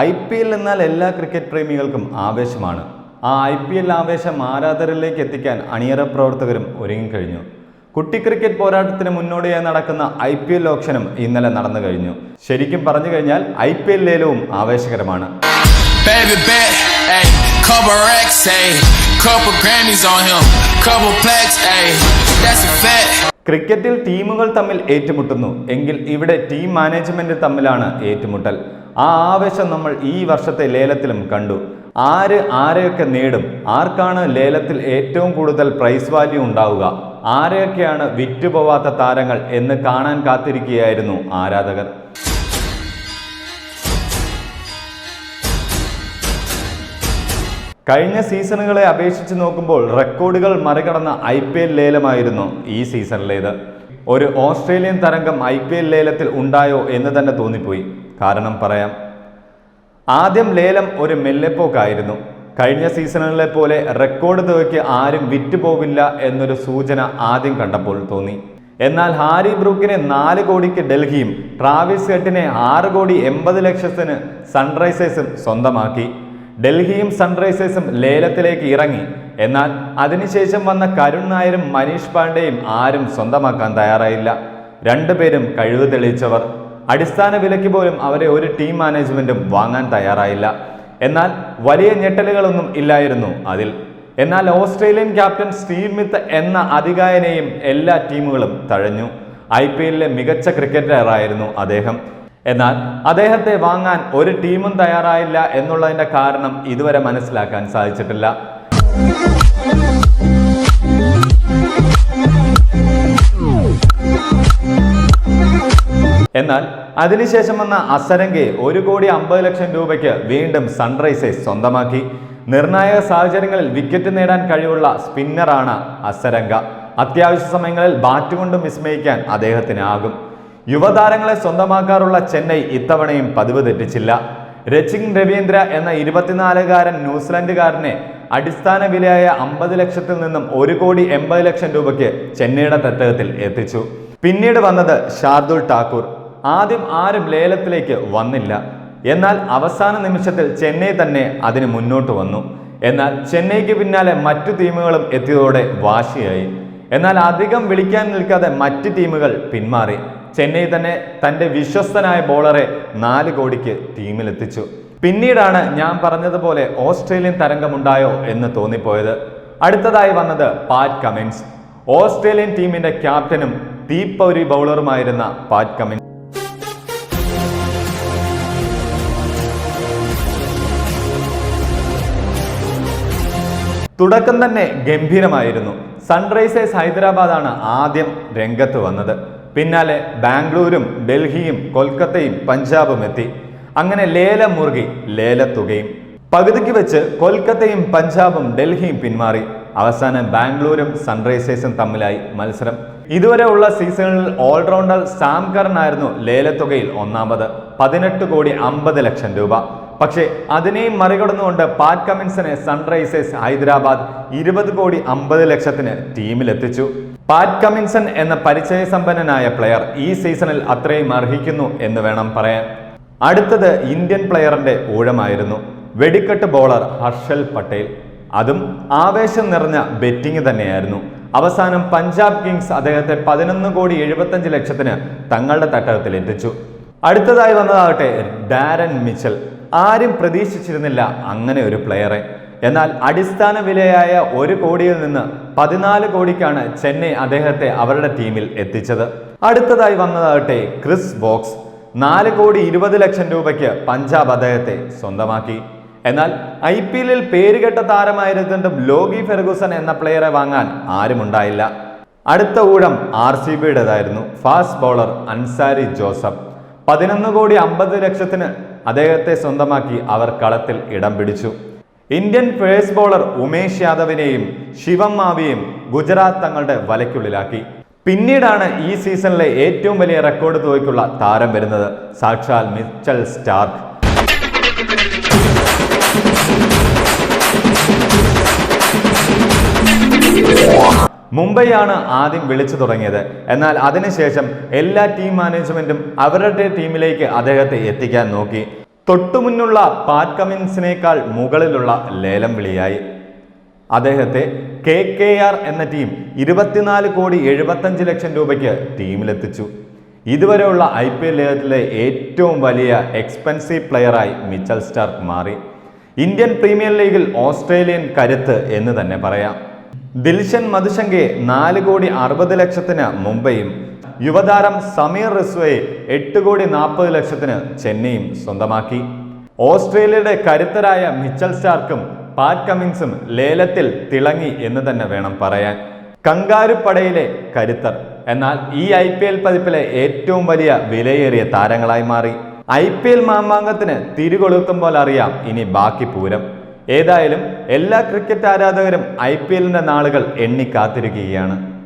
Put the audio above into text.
I P L എന്നാൽ എല്ലാ cricket പ്രേമികൾക്കും ആവേശമാണ്. ആ ഐ പി എൽ ആവേശം ആരാധകരിലേക്ക് എത്തിക്കാൻ അണിയറ പ്രവർത്തകരും ഒരുങ്ങിക്കഴിഞ്ഞു. കുട്ടി ക്രിക്കറ്റ് പോരാട്ടത്തിന് മുന്നോടിയായി നടക്കുന്ന ഐ പി എൽ ഓപ്ഷനും ഇന്നലെ നടന്നു കഴിഞ്ഞു. ശരിക്കും പറഞ്ഞു കഴിഞ്ഞാൽ ഐ പി എൽ ലേലവും ആവേശകരമാണ്. ക്രിക്കറ്റിൽ ടീമുകൾ തമ്മിൽ ഏറ്റുമുട്ടുന്നു. എങ്കിൽ ഇവിടെ ടീം മാനേജ്മെന്റ് തമ്മിലാണ് ഏറ്റുമുട്ടൽ. ആ ആവേശം നമ്മൾ ഈ വർഷത്തെ ലേലത്തിലും കണ്ടു. ആര് ആരെയൊക്കെ നേടും? ആർക്കാണ് ലേലത്തിൽ ഏറ്റവും കൂടുതൽ പ്രൈസ് വാല്യൂ ഉണ്ടാവുക? ആരെയൊക്കെയാണ് വിറ്റുപോവാത്ത താരങ്ങൾ എന്ന് കാണാൻ കാത്തിരിക്കുകയായിരുന്നു ആരാധകർ. കഴിഞ്ഞ സീസണുകളെ അപേക്ഷിച്ച് നോക്കുമ്പോൾ റെക്കോർഡുകൾ മറികടന്ന ഐ പി എൽ ലേലമായിരുന്നു ഈ സീസണിലേത്. ഒരു ഓസ്ട്രേലിയൻ തരംഗം ഐ പി എൽ ലേലത്തിൽ ഉണ്ടായോ എന്ന് തന്നെ തോന്നിപ്പോയി. കാരണം പറയാം. ആദ്യം ലേലം ഒരു മെല്ലെപ്പോക്കായിരുന്നു. കഴിഞ്ഞ സീസണുകളിലെ പോലെ റെക്കോർഡ് തുകയ്ക്ക് ആരും വിറ്റുപോകില്ല എന്നൊരു സൂചന ആദ്യം കണ്ടപ്പോൾ തോന്നി. എന്നാൽ ഹാരി ബ്രൂക്കിനെ നാല് കോടിക്ക് ഡൽഹിയും ട്രാവിസ് ഹെട്ടിനെ ആറ് കോടി എൺപത് ലക്ഷത്തിന് സൺറൈസേഴ്സും സ്വന്തമാക്കി. ഡൽഹിയും സൺറൈസേഴ്സും ലേലത്തിലേക്ക് ഇറങ്ങി. എന്നാൽ അതിനുശേഷം വന്ന കരുൺ നായരും മനീഷ് പാണ്ഡെയും ആരും സ്വന്തമാക്കാൻ തയ്യാറായില്ല. രണ്ടുപേരും കഴിവ് തെളിയിച്ചവർ. അടിസ്ഥാന വിലയ്ക്ക് പോലും അവരെ ഒരു ടീം മാനേജ്മെന്റും വാങ്ങാൻ തയ്യാറായില്ല. എന്നാൽ വലിയ ഞെട്ടലുകളൊന്നും ഇല്ലായിരുന്നു അതിൽ. എന്നാൽ ഓസ്ട്രേലിയൻ ക്യാപ്റ്റൻ സ്റ്റീവ് മിത്ത് എന്ന അധികായനെയും എല്ലാ ടീമുകളും തഴഞ്ഞു. ഐ പി എല്ലിലെ മികച്ച ക്രിക്കറ്ററായിരുന്നു അദ്ദേഹം. എന്നാൽ അദ്ദേഹത്തെ വാങ്ങാൻ ഒരു ടീമും തയ്യാറായില്ല എന്നുള്ളതിന്റെ കാരണം ഇതുവരെ മനസ്സിലാക്കാൻ സാധിച്ചിട്ടില്ല. എന്നാൽ അതിനുശേഷം വന്ന അസരംഗെ ഒരു കോടി അമ്പത് ലക്ഷം രൂപയ്ക്ക് വീണ്ടും സൺറൈസേഴ്സ് സ്വന്തമാക്കി. നിർണായക സാഹചര്യങ്ങളിൽ വിക്കറ്റ് നേടാൻ കഴിവുള്ള സ്പിന്നറാണ് അസരംഗ. അത്യാവശ്യ സമയങ്ങളിൽ ബാറ്റ് കൊണ്ട് വിസ്മയിക്കാൻ അദ്ദേഹത്തിനാകും. യുവതാരങ്ങളെ സ്വന്തമാക്കാറുള്ള ചെന്നൈ ഇത്തവണയും പതിവ് തെറ്റിച്ചില്ല. രച്ചിങ് രവീന്ദ്ര എന്ന ഇരുപത്തിനാലുകാരൻ ന്യൂസിലൻഡുകാരനെ അടിസ്ഥാന വിലയായ അമ്പത് ലക്ഷത്തിൽ നിന്നും ഒരു കോടി എൺപത് ലക്ഷം രൂപയ്ക്ക് ചെന്നൈയുടെ തട്ടകത്തിൽ എത്തിച്ചു. പിന്നീട് വന്നത് ഷാർദുൽ ഠാക്കൂർ. ആദ്യം ആരും ലേലത്തിലേക്ക് വന്നില്ല. എന്നാൽ അവസാന നിമിഷത്തിൽ ചെന്നൈ തന്നെ അതിന് മുന്നോട്ട് വന്നു. എന്നാൽ ചെന്നൈക്ക് പിന്നാലെ മറ്റു ടീമുകളും എത്തിയതോടെ വാശിയായി. എന്നാൽ അധികം വിളിക്കാൻ നിൽക്കാതെ മറ്റ് ടീമുകൾ പിന്മാറി. ചെന്നൈ തന്നെ തന്റെ വിശ്വസ്തനായ ബോളറെ നാല് കോടിക്ക് ടീമിലെത്തിച്ചു. പിന്നീടാണ് ഞാൻ പറഞ്ഞതുപോലെ ഓസ്ട്രേലിയൻ തരംഗമുണ്ടായോ എന്ന് തോന്നിപ്പോയത്. അടുത്തതായി വന്നത് പാറ്റ് കമിൻസ്. ഓസ്ട്രേലിയൻ ടീമിന്റെ ക്യാപ്റ്റനും തീപ്പൗരി ബൗളറുമായിരുന്ന പാറ്റ് കമിൻസ്. തുടക്കം തന്നെ ഗംഭീരമായിരുന്നു. സൺറൈസേഴ്സ് ഹൈദരാബാദാണ് ആദ്യം രംഗത്ത് വന്നത്. പിന്നാലെ ബാംഗ്ലൂരും ഡൽഹിയും കൊൽക്കത്തയും പഞ്ചാബും എത്തി. അങ്ങനെ ലേലം മുറുകി ലേലത്തുകയും. പകുതിക്ക് വെച്ച് കൊൽക്കത്തയും പഞ്ചാബും ഡൽഹിയും പിന്മാറി. അവസാനം ബാംഗ്ലൂരും സൺറൈസേഴ്സും തമ്മിലായി മത്സരം. ഇതുവരെ ഉള്ള സീസണിൽ ഓൾറൗണ്ടർ സാംകറിനായിരുന്നു ലേലത്തുകയിൽ ഒന്നാമത്. പതിനെട്ട് കോടി അമ്പത് ലക്ഷം രൂപ. പക്ഷേ അതിനെയും മറികടന്നുകൊണ്ട് പാറ്റ് കമിൻസനെ സൺറൈസേഴ്സ് ഹൈദരാബാദ് ഇരുപത് കോടി അമ്പത് ലക്ഷത്തിന് ടീമിലെത്തിച്ചു. പാറ്റ് കമിൻസൺ എന്ന പരിചയസമ്പന്നനായ പ്ലെയർ ഈ സീസണിൽ അത്രയും അർഹിക്കുന്നു എന്ന് വേണം പറയാൻ. അടുത്തത് ഇന്ത്യൻ പ്ലെയറിന്റെ ഊഴമായിരുന്നു. വെടിക്കെട്ട് ബോളർ ഹർഷൽ പട്ടേൽ. അതും ആവേശം നിറഞ്ഞ ബെറ്റിംഗ് തന്നെയായിരുന്നു. അവസാനം പഞ്ചാബ് കിങ്സ് അദ്ദേഹത്തെ പതിനൊന്ന് കോടി എഴുപത്തഞ്ച് ലക്ഷത്തിന് തങ്ങളുടെ തട്ടകത്തിൽ എത്തിച്ചു അടുത്തതായി വന്നതാകട്ടെ ഡാരൻ മിച്ചൽ. ആരും പ്രതീക്ഷിച്ചിരുന്നില്ല അങ്ങനെ ഒരു പ്ലെയറെ എന്നാൽ അടിസ്ഥാന വിലയായ ഒരു കോടിയിൽ നിന്ന് പതിനാല് കോടിക്കാണ് ചെന്നൈ അദ്ദേഹത്തെ അവരുടെ ടീമിൽ എത്തിച്ചത്. അടുത്തതായി വന്നതാകട്ടെ ക്രിസ് ബോക്സ്. നാല് കോടി ഇരുപത് ലക്ഷം രൂപയ്ക്ക് പഞ്ചാബ് അദ്ദേഹത്തെ സ്വന്തമാക്കി. എന്നാൽ ഐ പി എല്ലിൽ പേരുകെട്ട താരമായിരുന്നിട്ടും ലോഗി ഫെർഗൂസൺ എന്ന പ്ലെയറെ വാങ്ങാൻ ആരുമുണ്ടായില്ല അടുത്ത ഊഴം R C ബിയുടേതായിരുന്നു. Fast bowler Alzarri Joseph. പതിനൊന്ന് കോടി അമ്പത് ലക്ഷത്തിന് അദ്ദേഹത്തെ സ്വന്തമാക്കി അവർ കളത്തിൽ ഇടം പിടിച്ചു. ഇന്ത്യൻ പേസ് ബോളർ ഉമേഷ് യാദവിനെയും ശിവം മാവിയെയും ഗുജറാത്ത് തങ്ങളുടെ വലയ്ക്കുള്ളിലാക്കി. പിന്നീടാണ് ഈ സീസണിലെ ഏറ്റവും വലിയ റെക്കോർഡ് തുകയ്ക്കുള്ള താരം വരുന്നത്. സാക്ഷാൽ മിച്ചൽ സ്റ്റാർക്ക്. മുംബൈയാണ് ആദ്യം വിളിച്ചു തുടങ്ങിയത്. എന്നാൽ അതിനുശേഷം എല്ലാ ടീം മാനേജ്മെന്റും അവരുടെ ടീമിലേക്ക് അദ്ദേഹത്തെ എത്തിക്കാൻ നോക്കി. തൊട്ടുമുന്നുള്ള പാറ്റ് കമിൻസിനേക്കാൾ മുകളിലുള്ള ലേലം വിളിയായി. അദ്ദേഹത്തെ കെ കെ ആർ എന്ന ടീം ഇരുപത്തിനാല് കോടി എഴുപത്തഞ്ച് ലക്ഷം രൂപയ്ക്ക് ടീമിലെത്തിച്ചു. ഇതുവരെയുള്ള ഐ പി എൽ ലേലത്തിലെ ഏറ്റവും വലിയ എക്സ്പെൻസീവ് പ്ലെയറായി മിച്ചൽ സ്റ്റാർക്ക് മാറി. ഇന്ത്യൻ പ്രീമിയർ ലീഗിൽ ഓസ്ട്രേലിയൻ കരുത്ത് എന്ന് തന്നെ പറയാം. ദിൽഷൻ മധുശങ്കയെ നാല് കോടി അറുപത് ലക്ഷത്തിന് മുംബൈയും. യുവതാരം സമീർ റിസ്വയെ എട്ട് കോടി നാൽപ്പത് ലക്ഷത്തിന് ചെന്നൈയും സ്വന്തമാക്കി. ഓസ്ട്രേലിയയുടെ കരുത്തരായ മിച്ചൽ സ്റ്റാർക്കും പാറ്റ് കമ്മിൻസും ലേലത്തിൽ തിളങ്ങി എന്ന് തന്നെ വേണം പറയാൻ. കങ്കാരുപ്പടയിലെ കരുത്തർ. എന്നാൽ ഈ ഐ പി എൽ പതിപ്പിലെ ഏറ്റവും വലിയ വിലയേറിയ താരങ്ങളായി മാറി. ഐ പി എൽ മാമാങ്കത്തിന് തിരികൊളുത്തുമ്പോൾ അറിയാം ഇനി ബാക്കി പൂരം. ഏതായാലും എല്ലാ ക്രിക്കറ്റ് ആരാധകരും ഐ പി എല്ലിന്റെ നാളുകൾ എണ്ണി കാത്തിരിക്കുകയാണ്.